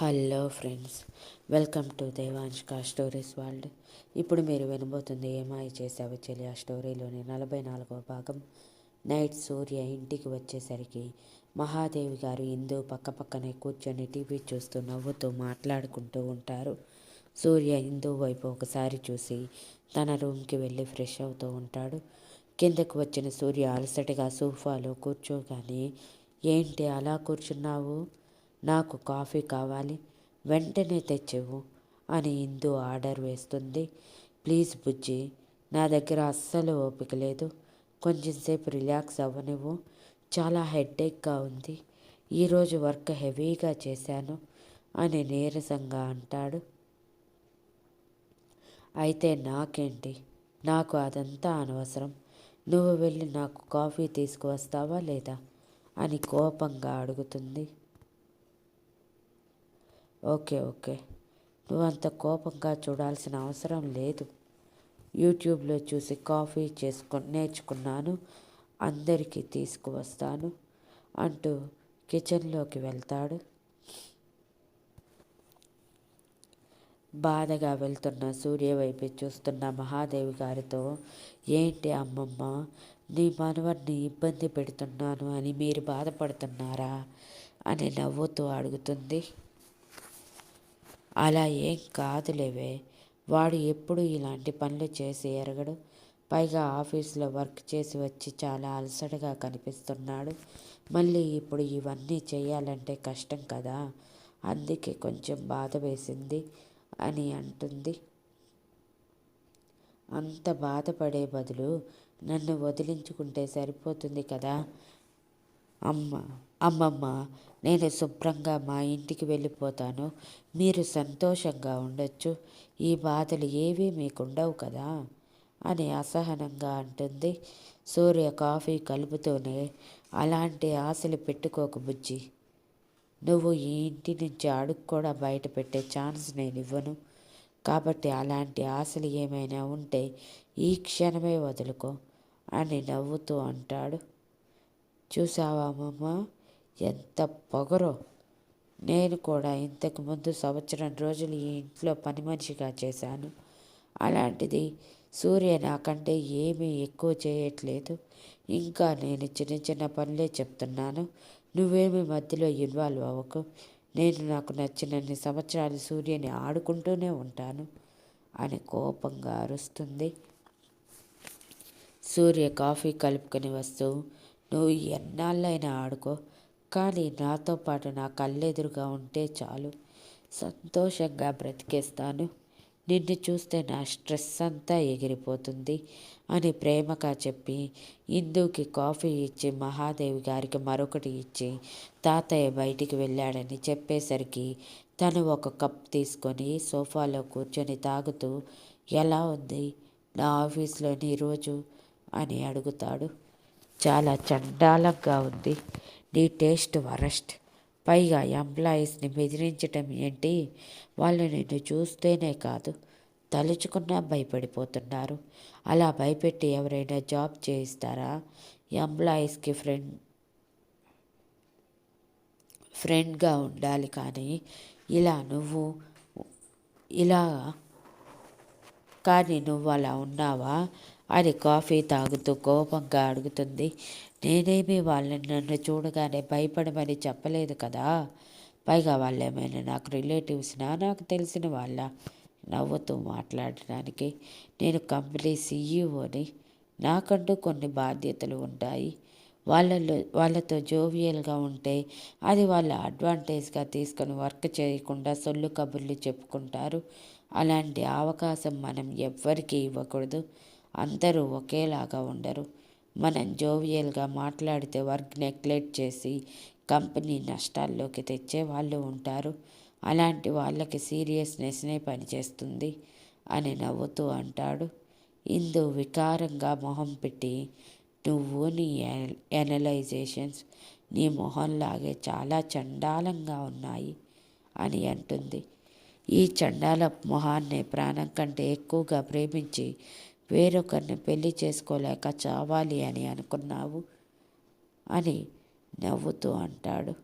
Hello friends welcome to దేవాంష్క stories world. ఇప్పుడు మీరు వినబోతుంది ఏమాయి చేసావు చెల్లి ఆ స్టోరీలోని నలభై నాలుగవ భాగం. నైట్ సూర్య ఇంటికి వచ్చేసరికి మహాదేవి గారు ఇందు పక్క పక్కనే కూర్చొని టీవీ చూస్తూ నవ్వుతూ మాట్లాడుకుంటూ ఉంటారు. సూర్య ఇందు వైపు ఒకసారి చూసి తన రూమ్కి వెళ్ళి ఫ్రెష్ అవుతూ ఉంటాడు. కిందకు వచ్చిన సూర్య అలసటగా సోఫాలో కూర్చోగానే ఏంటి అలా కూర్చున్నావు? నాకు కాఫీ కావాలి వెంటనే తెచ్చేవు అని ఇందు ఆర్డర్ వేస్తుంది. ప్లీజ్ బుజ్జి నా దగ్గర అస్సలు ఓపిక లేదు. కొంచెంసేపు రిలాక్స్ అవ్వనివ్వు. చాలా హెడ్ఏక్గా ఉంది. ఈరోజు వర్క్ హెవీగా చేశాను అని నీరసంగా అంటాడు. అయితే నాకేంటి? నాకు అదంతా అనవసరం. నువ్వు వెళ్ళి నాకు కాఫీ తీసుకువస్తావా లేదా? అని కోపంగా అడుగుతుంది. Okay okay. నువ్వు అంత కోపంగా చూడాల్సిన అవసరం లేదు. యూట్యూబ్లో చూసి కాఫీ చేసుకు నేర్చుకున్నాను. అందరికీ తీసుకువస్తాను అంటూ కిచెన్లోకి వెళ్తాడు. బాధగా వెళ్తున్న సూర్య వైపు చూస్తున్న మహాదేవి గారితో ఏంటి అమ్మమ్మ నీ మనవడిని ఇబ్బంది పెడుతున్నాను అని మీరు బాధపడుతున్నారా? అని నవ్వుతూ అడుగుతుంది. అలా ఏం కాదులేవే. వాడు ఎప్పుడు ఇలాంటి పనులు చేసి ఎరగడు. పైగా ఆఫీస్లో వర్క్ చేసి వచ్చి చాలా అలసటగా కనిపిస్తున్నాడు. మళ్ళీ ఇప్పుడు ఇవన్నీ చేయాలంటే కష్టం కదా. అందుకే కొంచెం బాధ వేసింది అని అంటుంది. అంత బాధపడే బదులు నన్ను వదిలించుకుంటే సరిపోతుంది కదా. అమ్మ! అమ్మమ్మ నేను శుభ్రంగా మా ఇంటికి వెళ్ళిపోతాను. మీరు సంతోషంగా ఉండొచ్చు. ఈ బాధలు ఏవీ మీకుండవు కదా? అని అసహనంగా అంటుంది. సూర్య కాఫీ కలుపుతూనే అలాంటి ఆశలు పెట్టుకోక బుజ్జి. నువ్వు ఈ ఇంటి నుంచి అడుగు కూడా బయట పెట్టే ఛాన్స్ నేను ఇవ్వను. కాబట్టి అలాంటి ఆశలు ఏమైనా ఉంటే ఈ క్షణమే వదులుకో అని నవ్వుతూ అంటాడు. చూసావా అమ్మమ్మ? ఎంత పొగరో. నేను కూడా ఇంతకు ముందు సంవత్సరం రోజులు ఈ ఇంట్లో పని మనిషిగా చేశాను. అలాంటిది సూర్య నాకంటే ఏమీ ఎక్కువ చేయట్లేదు. ఇంకా నేను చిన్న చిన్న పనులే చెప్తున్నాను. నువ్వేమి మధ్యలో ఇన్వాల్వ్ అవ్వకు. నేను నాకు నచ్చినన్ని సంవత్సరాలు సూర్యని ఆడుకుంటూనే ఉంటాను అని కోపంగా అరుస్తుంది. సూర్య కాఫీ కలుపుకొని వస్తూ నువ్వు ఎన్నాళ్ళైనా ఆడుకో. కానీ నాతో పాటు నా కళ్ళెదురుగా ఉంటే చాలు. సంతోషంగా బ్రతికేస్తాను. నిన్ను చూస్తే నా స్ట్రెస్ అంతా ఎగిరిపోతుంది అని ప్రేమగా చెప్పి ఇందుకి కాఫీ ఇచ్చి మహాదేవి గారికి మరొకటి ఇచ్చి తాతయ్య బయటికి వెళ్ళాడని చెప్పేసరికి తను ఒక కప్ తీసుకొని సోఫాలో కూర్చొని తాగుతూ ఎలా ఉంది? నా ఆఫీస్లోని రోజు? అని అడుగుతాడు. చాలా చండాలంగా ఉంది. నీ టేస్ట్ వరస్ట్. పైగా ఎంప్లాయీస్ని బెదిరించటం ఏంటి? వాళ్ళు నిన్ను చూస్తేనే కాదు తలుచుకున్నా భయపడిపోతున్నారు. అలా భయపెట్టి ఎవరైనా జాబ్ చేయిస్తారా? ఎంప్లాయీస్కి ఫ్రెండ్ ఫ్రెండ్గా ఉండాలి కానీ ఇలా నువ్వు ఇలా కానీ నువ్వు అలా ఉన్నావా? అని కాఫీ తాగుతూ కోపంగా అడుగుతుంది. నేనేమి వాళ్ళని నన్ను చూడగానే భయపడమని చెప్పలేదు కదా. పైగా వాళ్ళేమైనా నాకు రిలేటివ్స్నా? నాకు తెలిసిన వాళ్ళ. నవ్వుతూ మాట్లాడడానికి. నేను కంపెనీ సీఈఓని. నాకంటూ కొన్ని బాధ్యతలు ఉంటాయి. వాళ్ళలో వాళ్ళతో జోవియల్గా ఉంటే అది వాళ్ళ అడ్వాంటేజ్గా తీసుకొని వర్క్ చేయకుండా సొల్లు కబుర్లు చెప్పుకుంటారు. అలాంటి అవకాశం మనం ఎవ్వరికీ ఇవ్వకూడదు. అందరూ ఒకేలాగా ఉండరు. మనం జోవియల్గా మాట్లాడితే వర్క్ నెగ్లెక్ట్ చేసి కంపెనీ నష్టాల్లోకి తెచ్చే వాళ్ళు ఉంటారు. అలాంటి వాళ్ళకి సీరియస్నెస్నే పనిచేస్తుంది అని నవ్వుతూ అంటాడు. ఇందు వికారంగా మొహం పెట్టి నువ్వు నీ ఎనలైజేషన్స్ నీ మొహంలాగే చాలా చండాలంగా ఉన్నాయి అని అంటుంది. ఈ చండాల మొహాన్ని ప్రాణం కంటే ఎక్కువగా ప్రేమించి వేరొకరిని పెళ్ళి చేసుకోలేక చావాలి అని అనుకున్నావు అని నవ్వుతూ అంటాడు.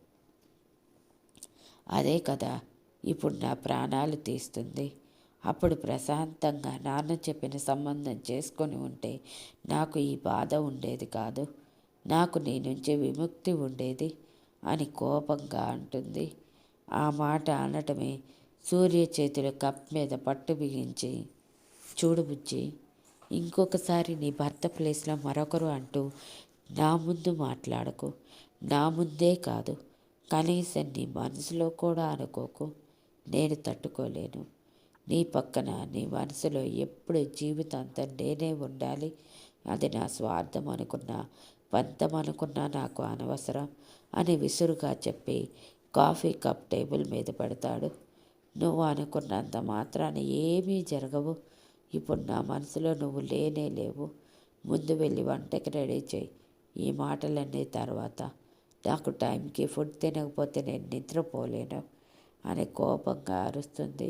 అదే కదా ఇప్పుడు నా ప్రాణాలు తీస్తుంది. అప్పుడు ప్రశాంతంగా నాన్న చెప్పిన సంబంధం చేసుకొని ఉంటే నాకు ఈ బాధ ఉండేది కాదు. నాకు నీ నుంచి విముక్తి ఉండేది అని కోపంగా అంటుంది. ఆ మాట అనటమే సూర్య చేతులు కప్ మీద పట్టు బిగించి చూడు బుజ్జి ఇంకొకసారి నీ భర్త ప్లేస్లో మరొకరు అంటూ నా ముందు మాట్లాడకు. నా ముందే కాదు. కనీసం నీ మనసులో కూడా అనుకోకు. నేను తట్టుకోలేను. నీ పక్కన నీ మనసులో ఎప్పుడు జీవితాంతం నేనే ఉండాలి. అది నా స్వార్థం అనుకున్నా పంతం అనుకున్నా నాకు అనవసరం అని విసురుగా చెప్పి కాఫీ కప్ టేబుల్ మీద పెడతాడు. నువ్వు అనుకున్నంత మాత్రాన ఏమీ జరగవు. ఇప్పుడు నా మనసులో నువ్వు లేనే లేవు. ముందు వెళ్ళి వంటకి రెడీ చేయి. ఈ మాటలన్నీ తర్వాత. నాకు టైంకి ఫుడ్ తినకపోతే నేను నిద్రపోలేను అని కోపంగా అరుస్తుంది.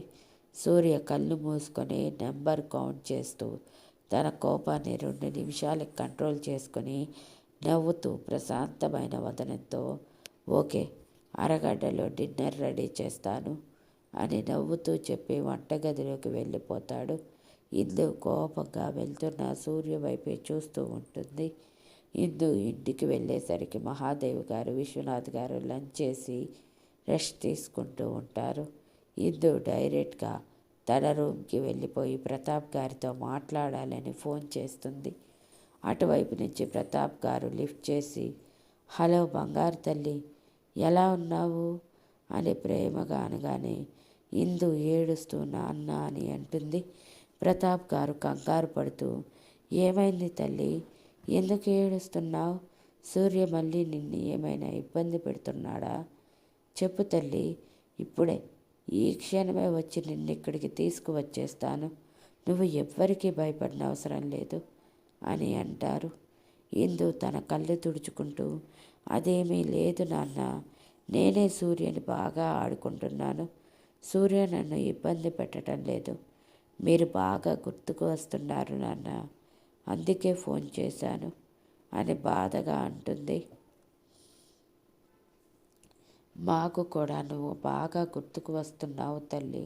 సూర్య కళ్ళు మూసుకొని నెంబర్ కౌంట్ చేస్తూ తన కోపాన్ని రెండు నిమిషాలకు కంట్రోల్ చేసుకొని నవ్వుతూ ప్రశాంతమైన వదనంతో ఓకే అరగడ్డలో డిన్నర్ రెడీ చేస్తాను అని నవ్వుతూ చెప్పి వంటగదిలోకి వెళ్ళిపోతాడు. ఇందు కోపంగా వెళ్తున్న సూర్య వైపే చూస్తూ ఉంటుంది. ఇందు ఇంటికి వెళ్ళేసరికి మహాదేవ్ గారు విశ్వనాథ్ గారు లంచ్ చేసి రెస్ట్ తీసుకుంటూ ఉంటారు. ఇందు డైరెక్ట్గా తన రూమ్కి వెళ్ళిపోయి ప్రతాప్ గారితో మాట్లాడాలని ఫోన్ చేస్తుంది. అటువైపు నుంచి ప్రతాప్ గారు లిఫ్ట్ చేసి హలో బంగారు తల్లి ఎలా ఉన్నావు? అని ప్రేమగా అనగానే ఇందు ఏడుస్తూ నాన్న అని అంటుంది. ప్రతాప్ గారు కంగారు పడుతూ ఏమైంది తల్లి? ఎందుకు ఏడుస్తున్నావు? సూర్య మళ్ళీ నిన్ను ఏమైనా ఇబ్బంది పెడుతున్నాడా? చెప్పు తల్లి ఇప్పుడే. ఈ క్షణమే వచ్చి నిన్ను ఇక్కడికి తీసుకువచ్చేస్తాను. నువ్వు ఎవ్వరికీ భయపడిన అవసరం లేదు అని అంటారు. ఇందు తన కళ్ళు తుడుచుకుంటూ అదేమీ లేదు నాన్న. నేనే సూర్యని బాగా ఆడుకుంటున్నాను. సూర్య నన్ను ఇబ్బంది పెట్టడం లేదు. మీరు బాగా గుర్తుకు వస్తున్నారు నాన్న. అందుకే ఫోన్ చేశాను. అని బాధగా అంటుంది. మాకు కూడా నువ్వు బాగా గుర్తుకు వస్తున్నావు తల్లి.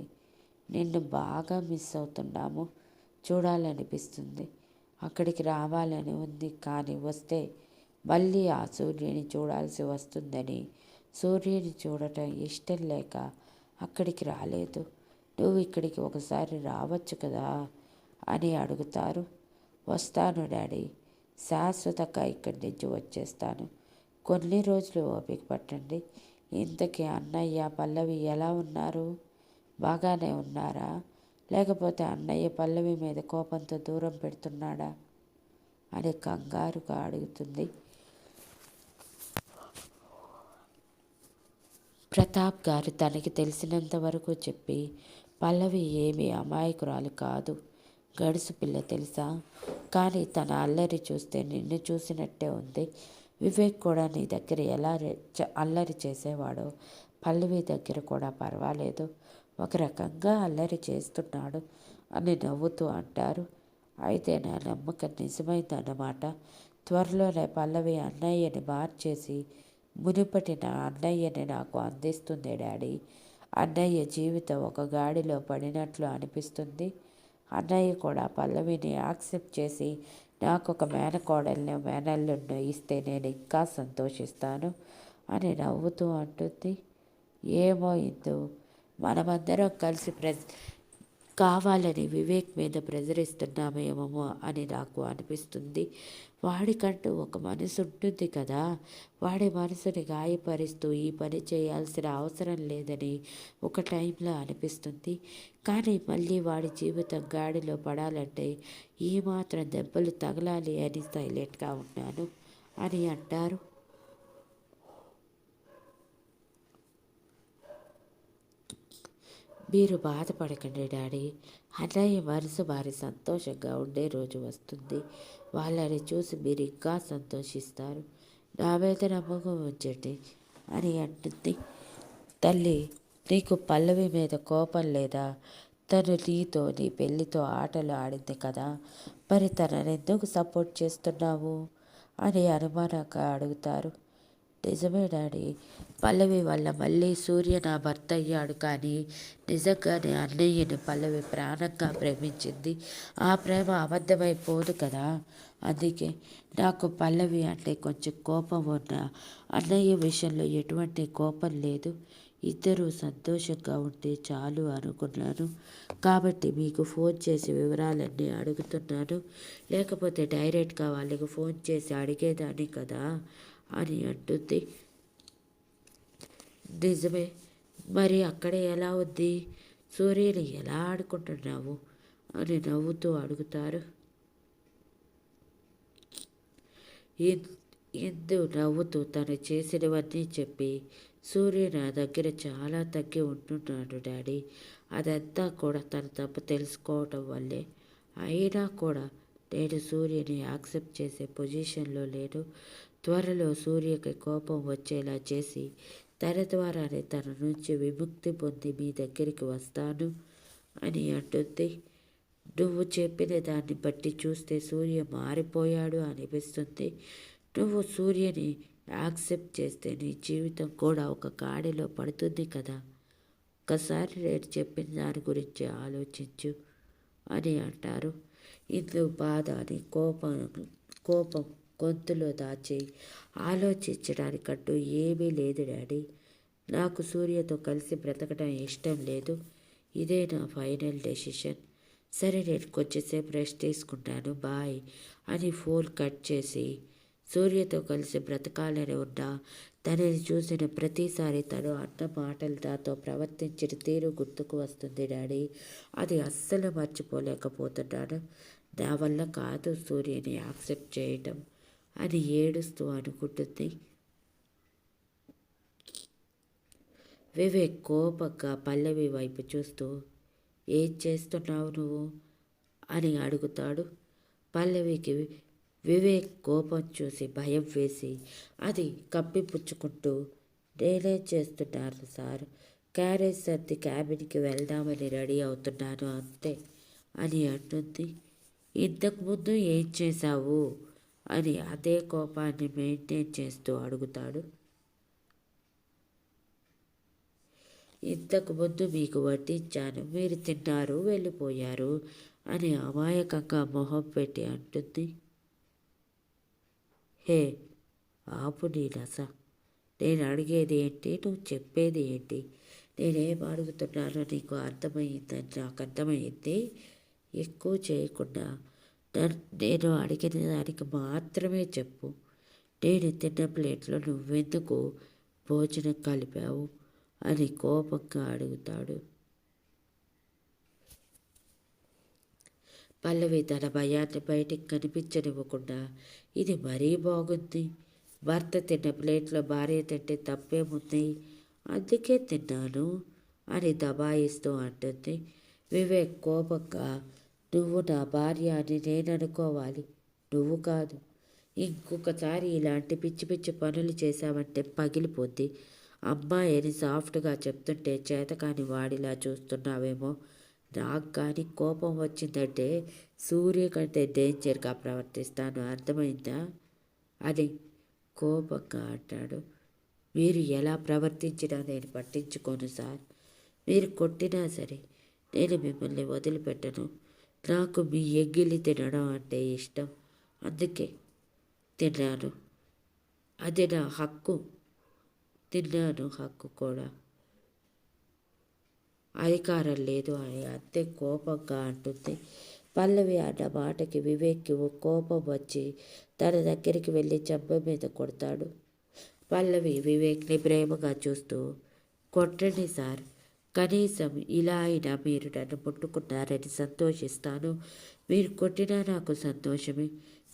నిన్ను బాగా మిస్ అవుతున్నాము. చూడాలనిపిస్తుంది. అక్కడికి రావాలని ఉంది కానీ వస్తే మళ్ళీ ఆ సూర్యుని చూడాల్సి వస్తుందని. సూర్యుని చూడటం ఇష్టం లేక అక్కడికి రాలేదు. నువ్వు ఇక్కడికి ఒకసారి రావచ్చు కదా? అని అడుగుతారు. వస్తాను డాడీ. శాశ్వతంగా ఇక్కడి నుంచి వచ్చేస్తాను. కొన్ని రోజులు ఓపిక పట్టండి. ఇంతకీ అన్నయ్య పల్లవి ఎలా ఉన్నారు? బాగానే ఉన్నారా? లేకపోతే అన్నయ్య పల్లవి మీద కోపంతో దూరం పెడుతున్నాడా? అని కంగారుగా అడుగుతుంది. ప్రతాప్ గారు తనకి తెలిసినంత వరకు చెప్పి పల్లవి ఏమీ అమాయకురాలు కాదు. గడుసు పిల్ల తెలుసా? కానీ తన అల్లరి చూస్తే నిన్ను చూసినట్టే ఉంది. వివేక్ కూడా నీ దగ్గర ఎలా అల్లరి చేసేవాడో? పల్లవి దగ్గర కూడా పర్వాలేదు. ఒక రకంగా అల్లరి చేస్తున్నాడు అని నవ్వుతూ అంటారు. అయితే నా నమ్మకం నిజమైందన్నమాట. త్వరలోనే పల్లవి అన్నయ్యని మార్చేసి మునుపటి నా అన్నయ్యని నాకు అందిస్తుంది డాడీ. అన్నయ్య జీవితం ఒక గాడిలో పడినట్లు అనిపిస్తుంది. అన్నయ్య కూడా పల్లవిని యాక్సెప్ట్ చేసి నాకు ఒక మేనకోడల్ని మేనల్లుండు ఇస్తే నేను ఇంకా సంతోషిస్తాను అని నవ్వుతూ అంటుంది. ఏమో ఇందు మనమందరం కలిసి ప్ర కావాలని వివేక్ మీద ప్రజరిస్తున్నామేమో అని నాకు అనిపిస్తుంది. వాడికంటూ ఒక మనసు ఉంటుంది కదా. వాడి మనసుని గాయపరుస్తూ ఈ పని చేయాల్సిన అవసరం లేదని ఒక టైంలో అనిపిస్తుంది. కానీ మళ్ళీ వాడి జీవితం గాడిలో పడాలంటే ఏమాత్రం మాత్రం దెబ్బలు తగలాలి అని సైలెంట్గా ఉన్నాను అని అంటారు. మీరు బాధపడకండి డాడీ. అన్నయ్య మనసు వారి సంతోషంగా ఉండే రోజు వస్తుంది. వాళ్ళని చూసి మీరు ఇంకా సంతోషిస్తారు. నా మీద నమ్మకం ఉంచండి అని అంటుంది. తల్లి నీకు పల్లవి మీద కోపం లేదా? తను నీతో నీ పెళ్ళితో ఆటలు ఆడింది కదా. మరి తనని ఎందుకు సపోర్ట్ చేస్తున్నావు? అని అనుమానంగా అడుగుతారు. నిజమే డాడీ. పల్లవి వల్ల మళ్ళీ సూర్య నా భర్త అయ్యాడు కానీ నిజంగానే అన్నయ్యని పల్లవి ప్రాణంగా ప్రేమించింది. ఆ ప్రేమ అబద్ధమైపోదు కదా. అందుకే నాకు పల్లవి అంటే కొంచెం కోపం ఉన్నా అన్నయ్య విషయంలో ఎటువంటి కోపం లేదు. ఇద్దరూ సంతోషంగా ఉంటే చాలు అనుకున్నాను. కాబట్టి మీకు ఫోన్ చేసి వివరాలన్నీ అడుగుతున్నాను. లేకపోతే డైరెక్ట్గా వాళ్ళకి ఫోన్ చేసి అడిగేదాన్ని కదా. అని అంటుంది. నిజమే మరి అక్కడ ఎలా ఉంది? సూర్యుని ఎలా ఆడుకుంటున్నావు? అని నవ్వుతూ అడుగుతారు. ఇందు నవ్వుతూ తను చేసినవన్నీ చెప్పి సూర్య నా దగ్గర చాలా తగ్గి ఉంటున్నాడు డాడీ. అదంతా కూడా తన తప్పు తెలుసుకోవటం వల్లే. అయినా కూడా నేను సూర్యని యాక్సెప్ట్ చేసే పొజిషన్లో లేను. త్వరలో సూర్యకి కోపం వచ్చేలా చేసి తన ద్వారానే తన నుంచి విముక్తి పొంది మీ దగ్గరికి వస్తాను అని అంటుంది. నువ్వు చెప్పిన దాన్ని బట్టి చూస్తే సూర్య మారిపోయాడు అనిపిస్తుంది. నువ్వు సూర్యని యాక్సెప్ట్ చేస్తే నీ జీవితం కూడా ఒక కాడిలో పడుతుంది కదా. ఒకసారి నేను చెప్పిన దాని గురించి ఆలోచించు అని అంటారు. ఇందు బాధ అని కోపం కోపం గొంతులో దాచి ఆలోచించడానికంటూ ఏమీ లేదు డాడీ. నాకు సూర్యతో కలిసి బ్రతకడం ఇష్టం లేదు. ఇదే నా ఫైనల్ డెసిషన్. సరే నేను కొంచెంసేపు రెస్ట్ తీసుకుంటాను. బాయ్ అని ఫోన్ కట్ చేసి సూర్యతో కలిసి బ్రతకాలని ఉన్న తనని చూసిన ప్రతిసారి తను అన్న మాటలు నాతో ప్రవర్తించిన తీరు గుర్తుకు వస్తుంది డాడీ. అది అస్సలు మర్చిపోలేకపోతున్నాను. నా వల్ల కాదు సూర్యని యాక్సెప్ట్ చేయటం. అని ఏడుస్తూ అనుకుంటుంది. వివేక్ కోపంగా పల్లవి వైపు చూస్తూ ఏం చేస్తున్నావు నువ్వు? అని అడుగుతాడు. పల్లవికి వివేక్ కోపం చూసి భయం వేసి అది కప్పిపుచ్చుకుంటూ నేనే చేస్తున్నాను సార్. క్యారేజ్ సర్ది క్యాబిన్కి వెళ్దామని రెడీ అవుతున్నాను అంతే అని అంటుంది. ఇంతకుముందు ఏం చేశావు? అని అదే కోపాన్ని మెయింటైన్ చేస్తూ అడుగుతాడు. ఇంతకుముందు మీకు వడ్డించాను మీరు తిన్నారు వెళ్ళిపోయారు అని అమాయకంగా మొహం పెట్టి అంటుంది. హే ఆపు నీ నస. నేను అడిగేది ఏంటి? నువ్వు చెప్పేది ఏంటి? నేనేం అడుగుతున్నానో నీకు అర్థమైందని నాకు అర్థమైంది. ఎక్కువ చేయకుండా నేను అడిగిన దానికి మాత్రమే చెప్పు. నేను తిన్న ప్లేట్లో నువ్వెందుకు భోజనం కలిపావు? అని కోపంగా అడుగుతాడు. పల్లవి తన భయాన్ని బయటికి కనిపించనివ్వకుండా ఇది మరీ బాగుంది. భర్త తిన్న ప్లేట్లో భార్య తింటే తప్పేముంది? అందుకే తిన్నాను అని దబాయిస్తూ అంటుంది. వివేక్ కోపంగా నువ్వు నా భార్య అని నేను అనుకోవాలి నువ్వు కాదు. ఇంకొకసారి ఇలాంటి పిచ్చి పిచ్చి పనులు చేశావంటే పగిలిపోద్ది. అమ్మాయిని సాఫ్ట్గా చెప్తుంటే చేతకాని వాడిలా చూస్తున్నావేమో. నాకు కానీ కోపం వచ్చిందంటే సూర్య కంటే డేంజర్గా ప్రవర్తిస్తాను. అర్థమైందా? అది కోపంగా అంటాడు. మీరు ఎలా ప్రవర్తించినా నేను పట్టించుకోను సార్. మీరు కొట్టినా సరే నేను మిమ్మల్ని వదిలిపెట్టను. నాకు మీ ఎంగిలి తినడం అంటే ఇష్టం. అందుకే తిన్నాను. అది నా హక్కు. తిన్నాను హక్కు కూడా. అధికారం లేదు అని అంతే కోపంగా అంటుంది. పల్లవి అన్న మాటకి వివేక్కి కోపం వచ్చి తన దగ్గరికి వెళ్ళి చెంప మీద కొడతాడు. పల్లవి వివేక్ని ప్రేమగా చూస్తూ కొట్టండి సార్. కనీసం ఇలా అయినా మీరు నన్ను ముట్టుకున్నారని సంతోషిస్తాను. మీరు కొట్టినా నాకు సంతోషమే.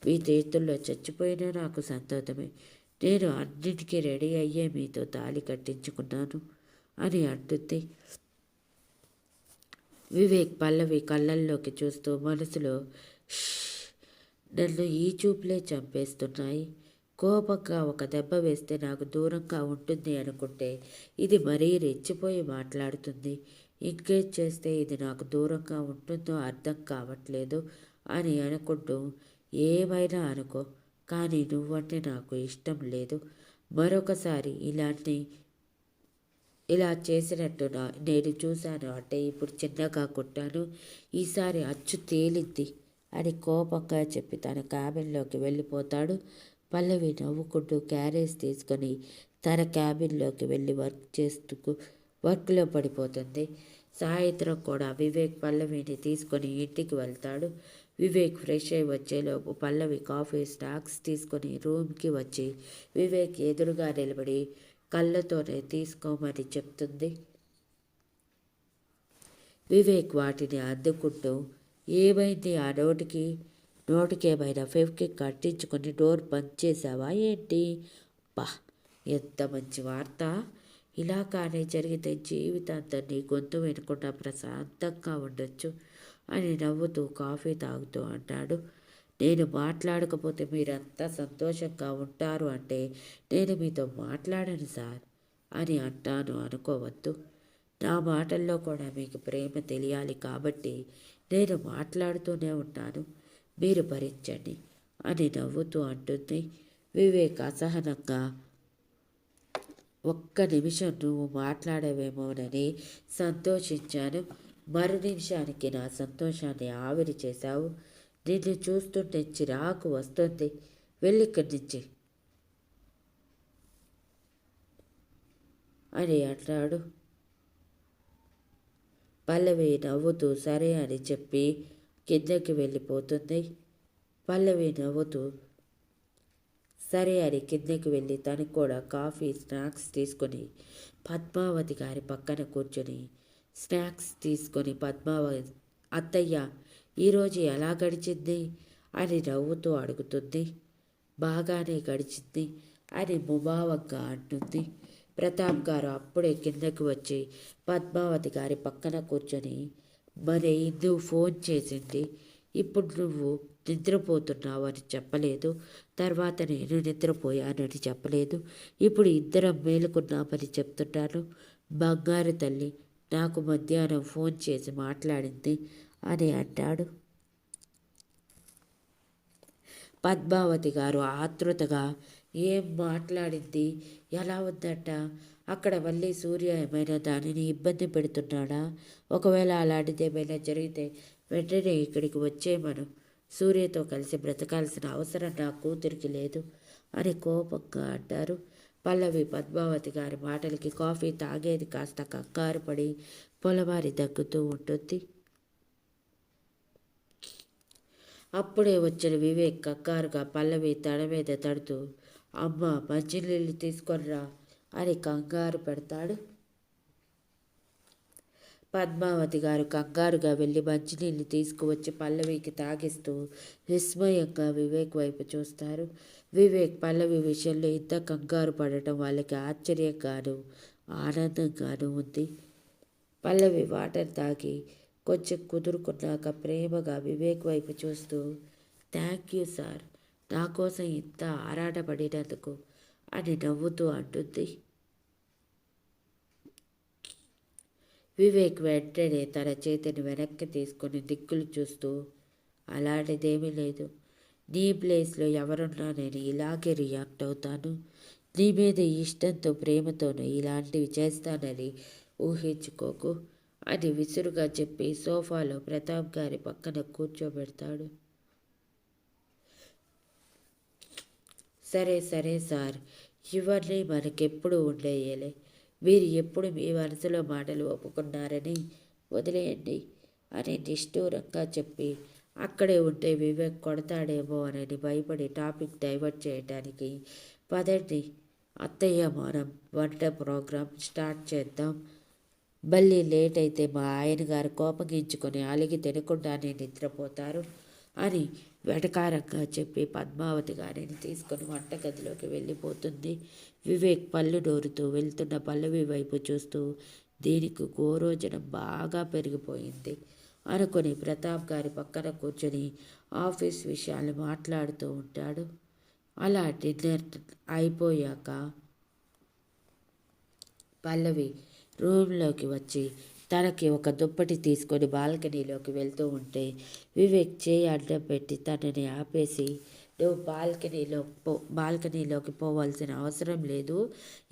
మీ చేతుల్లో చచ్చిపోయినా నాకు సంతోషమే. నేను అన్నిటికీ రెడీ అయ్యే మీతో తాళి కట్టించుకున్నాను అని అంటుంది. వివేక్ పల్లవి కళ్ళల్లోకి చూస్తూ మనసులో నన్ను ఈ చూపులే చంపేస్తున్నాయి. కోపంగా ఒక దెబ్బ వేస్తే నాకు దూరంగా ఉంటుంది అనుకుంటే ఇది మరీ రెచ్చిపోయి మాట్లాడుతుంది. ఇంకేం చేస్తే ఇది నాకు దూరంగా ఉంటుందో అర్థం కావట్లేదు అని అనుకుంటూ ఏమైనా అనుకో కానీ నువ్వంటే నాకు ఇష్టం లేదు. మరొకసారి ఇలాంటి ఇలా చేసినట్టు నా నేను చూశాను అంటే ఇప్పుడు చిన్నగా కొట్టాను ఈసారి అచ్చు తేలిద్ది అని కోపంగా చెప్పి తన క్యాబిన్లోకి వెళ్ళిపోతాడు. పల్లవి నవ్వుకుంటూ క్యారేజ్ తీసుకొని తన క్యాబిన్లోకి వెళ్ళి వర్క్ చేస్తూ వర్క్లో పడిపోతుంది. సాయంత్రం కూడా వివేక్ పల్లవిని తీసుకొని ఇంటికి వెళ్తాడు. వివేక్ ఫ్రెష్ అయి వచ్చేలోపు పల్లవి కాఫీ స్నాక్స్ తీసుకొని రూమ్కి వచ్చి వివేక్ ఎదురుగా నిలబడి కళ్ళతోనే తీసుకోమని చెప్తుంది. వివేక్ వాటిని అందుకుంటూ ఏమైంది ఆ నోటికి? నోటికి ఏమైనా ఫెఫ్కి కట్టించుకొని డోర్ బంద్ చేసావా ఏంటి? బా ఎంత మంచి వార్త. ఇలా కానీ జరిగితే జీవితాంతాన్ని నీ గొంతు వినకుండా ప్రశాంతంగా ఉండొచ్చు అని నవ్వుతూ కాఫీ తాగుతూ అన్నాడు నేను మాట్లాడకపోతే మీరంతా సంతోషంగా ఉంటారు అంటే నేను మీతో మాట్లాడను సార్ అని అంటాను అనుకోవద్దు. నా మాటల్లో కూడా మీకు ప్రేమ తెలియాలి కాబట్టి నేను మాట్లాడుతూనే ఉంటాను. మీరు భరించండి అని నవ్వుతూ అంటుంది వివేక్ అసహనంగా ఒక్క నిమిషం నువ్వు మాట్లాడవేమోనని సంతోషించాను మరు నిమిషానికి నా సంతోషాన్ని ఆవిరి చేశావు నిన్ను చూస్తుంటే చిరాకు వస్తుంది వెళ్ళిక్కడి నుంచి అని అంటాడు పల్లవి నవ్వుతూ సరే అని చెప్పి కిందకి వెళ్ళిపోతుంది. పల్లవి నవ్వుతూ సరే అని కిందకి వెళ్ళి తనకు కూడా కాఫీ స్నాక్స్ తీసుకొని పద్మావతి గారి పక్కన కూర్చొని స్నాక్స్ తీసుకొని పద్మావతి అత్తయ్య ఈరోజు ఎలా గడిచింది? అని నవ్వుతూ అడుగుతుంది. బాగానే గడిచింది అని ముభావంగా అంటుంది. ప్రతాప్ గారు అప్పుడే కిందకి వచ్చి పద్మావతి గారి పక్కన కూర్చొని మరి ఇందు ఫోన్ చేసింది? ఇప్పుడు నువ్వు నిద్రపోతున్నావు అని చెప్పలేదు. తర్వాత నేను నిద్రపోయానని చెప్పలేదు. ఇప్పుడు ఇద్దరం మేలుకున్నామని చెప్తున్నాను. బంగారు తల్లి నాకు మధ్యాహ్నం ఫోన్ చేసి మాట్లాడింది అని అంటాడు పద్మావతి గారు ఆతృతగా ఏం మాట్లాడింది? ఎలా ఉందట? అక్కడ మళ్ళీ సూర్య ఏమైనా దానిని ఇబ్బంది పెడుతున్నాడా? ఒకవేళ అలాంటిది ఏమైనా జరిగితే వెంటనే ఇక్కడికి వచ్చే మనం సూర్యతో కలిసి బ్రతకాల్సిన అవసరం నా కూతురికి లేదు అని కోపంగా అంటారు. పల్లవి పద్మావతి గారి మాటలకి కాఫీ తాగేది కాస్త కంగారు పడి పొలవారి దగ్గుతూ ఉంటుంది. అప్పుడే వచ్చిన వివేక్ కంగారుగా పల్లవి తడ మీద తడుతూ అమ్మ మంచినీళ్ళు తీసుకొనిరా. అని కంగారు పెడతాడు. పద్మావతి గారు కంగారుగా వెళ్ళి మంచినీళ్ళు తీసుకువచ్చి పల్లవికి తాగిస్తూ విస్మయంగా వివేక్ వైపు చూస్తారు. వివేక్ పల్లవి విషయంలో ఇంత కంగారు పడటం వాళ్ళకి ఆశ్చర్యంగాను ఆనందంగాను ఉంది. పల్లవి వాటర్ తాగి కొంచెం కుదురుకున్నాక ప్రేమగా వివేక్ వైపు చూస్తూ థ్యాంక్ యూ సార్ నా కోసం ఇంత ఆరాటపడినందుకు అని నవ్వుతూ అంటుంది. వివేక్ వెంటనే తన చేతిని వెనక్కి తీసుకొని దిక్కులు చూస్తూ అలాంటిదేమీ లేదు. నీ ప్లేస్లో ఎవరున్నా నేను ఇలాగే రియాక్ట్ అవుతాను. నీ మీద ఇష్టంతో ప్రేమతోనూ ఇలాంటివి చేస్తానని ఊహించుకోకు అని విసురుగా చెప్పి సోఫాలో ప్రతాప్ గారి పక్కన కూర్చోబెడతాడు. సరే సరే సార్. ఇవన్నీ మనకెప్పుడు ఉండేయలే. మీరు ఎప్పుడు మీ మనసులో మాటలు ఒప్పుకున్నారని వదిలేయండి అని నిష్ఠూరంగా చెప్పి అక్కడే ఉంటే వివేక్ కొడతాడేమో అని భయపడి టాపిక్ డైవర్ట్ చేయడానికి పదండి అత్తయ్య మనం వంట ప్రోగ్రాం స్టార్ట్ చేద్దాం. మళ్ళీ లేట్ అయితే మా ఆయన గారు కోపగించుకొని అలిగి తినకుండానే నిద్రపోతారు అని వెటకారంగా చెప్పి పద్మావతి గారిని తీసుకొని వంటగదిలోకి వెళ్ళిపోతుంది. వివేక్ పళ్ళు నోరుతూ వెళ్తున్న పల్లవి వైపు చూస్తూ దీనికి గోరోజనం బాగా పెరిగిపోయింది. అనుకుని ప్రతాప్ గారి పక్కన కూర్చొని ఆఫీస్ విషయాలు మాట్లాడుతూ ఉంటాడు. అలా డిన్నర్ అయిపోయాక పల్లవి రూమ్లోకి వచ్చి తనకి ఒక దుప్పటి తీసుకొని బాల్కనీలోకి వెళ్తూ ఉంటే వివేక్ చేయి అడ్డం పెట్టి తనని ఆపేసి నువ్వు బాల్కనీలో పో బాల్కనీలోకి పోవాల్సిన అవసరం లేదు.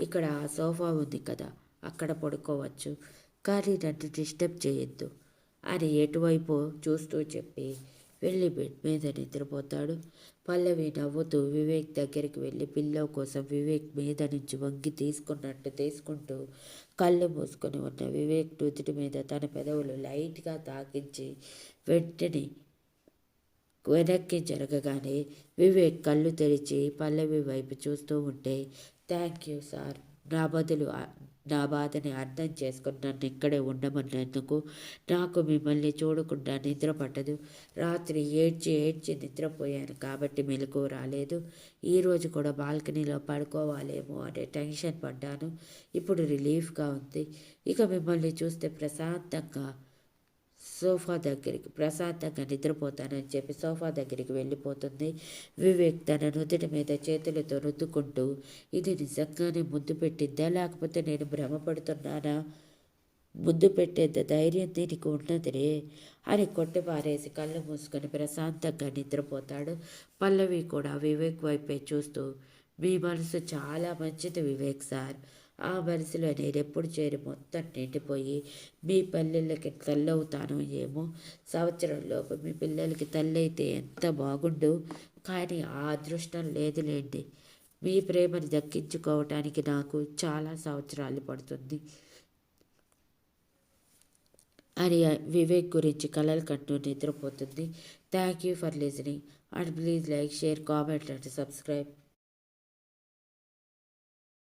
ఇక్కడ ఆ సోఫా ఉంది కదా అక్కడ పడుకోవచ్చు. కానీ నన్ను డిస్టర్బ్ చేయొద్దు అని ఎటువైపు చూస్తూ చెప్పి వెళ్ళి బెడ్ మీద నిద్రపోతాడు. పల్లవి నవ్వుతూ వివేక్ దగ్గరికి వెళ్ళి పిల్లో కోసం వివేక్ మీద నుంచి వంగి తీసుకున్నట్టు తీసుకుంటూ కళ్ళు మూసుకొని ఉన్న వివేక్ నుదుటి మీద తన పెదవులు లైట్గా తాకించి వెంటనే వెనక్కి జరగగానే వివేక్ కళ్ళు తెరిచి పల్లవి వైపు చూస్తూ ఉంటే థ్యాంక్ యూ సార్ నా బదులు నా బాధని అర్థం చేసుకుని నన్ను ఇక్కడే ఉండమన్నందుకు నాకు మిమ్మల్ని చూడకుండా నిద్ర పట్టదు. రాత్రి ఏడ్చి ఏడ్చి నిద్రపోయాను కాబట్టి మెలకు రాలేదు. ఈరోజు కూడా బాల్కనీలో పడుకోవాలేమో అనే టెన్షన్ పడ్డాను. ఇప్పుడు రిలీఫ్గా ఉంది. ఇక మిమ్మల్ని చూస్తే ప్రశాంతంగా సోఫా దగ్గరికి ప్రశాంతంగా నిద్రపోతానని చెప్పి సోఫా దగ్గరికి వెళ్ళిపోతుంది. వివేక్ తన నుదుటి మీద చేతులతో రుద్దుకుంటూ ఇది నిజంగానే ముద్దు పెట్టిందా? లేకపోతే నేను భ్రమపడుతున్నానా? ముందు పెట్టేంత ధైర్యం దీనికి ఉన్నదిరే అని కొట్టి పారేసి కళ్ళు మూసుకొని ప్రశాంతంగా నిద్రపోతాడు. పల్లవి కూడా వివేక్ వైపే చూస్తూ మీ మనసు చాలా మంచిది వివేక్ సార్. ఆ మనసులో నేను ఎప్పుడు చేరి మొత్తం నిండిపోయి మీ పల్లెళ్ళకి తల్లవుతాను ఏమో సంవత్సరంలోపు మీ పిల్లలకి తల్లైతే ఎంత బాగుండు? కానీ ఆ అదృష్టం లేదులేండి. మీ ప్రేమను దక్కించుకోవటానికి నాకు చాలా సంవత్సరాలు పడుతుంది. అని వివేక్ గురించి కలలు కట్టు నిద్రపోతుంది. Thank you for listening. And please like share comment and subscribe.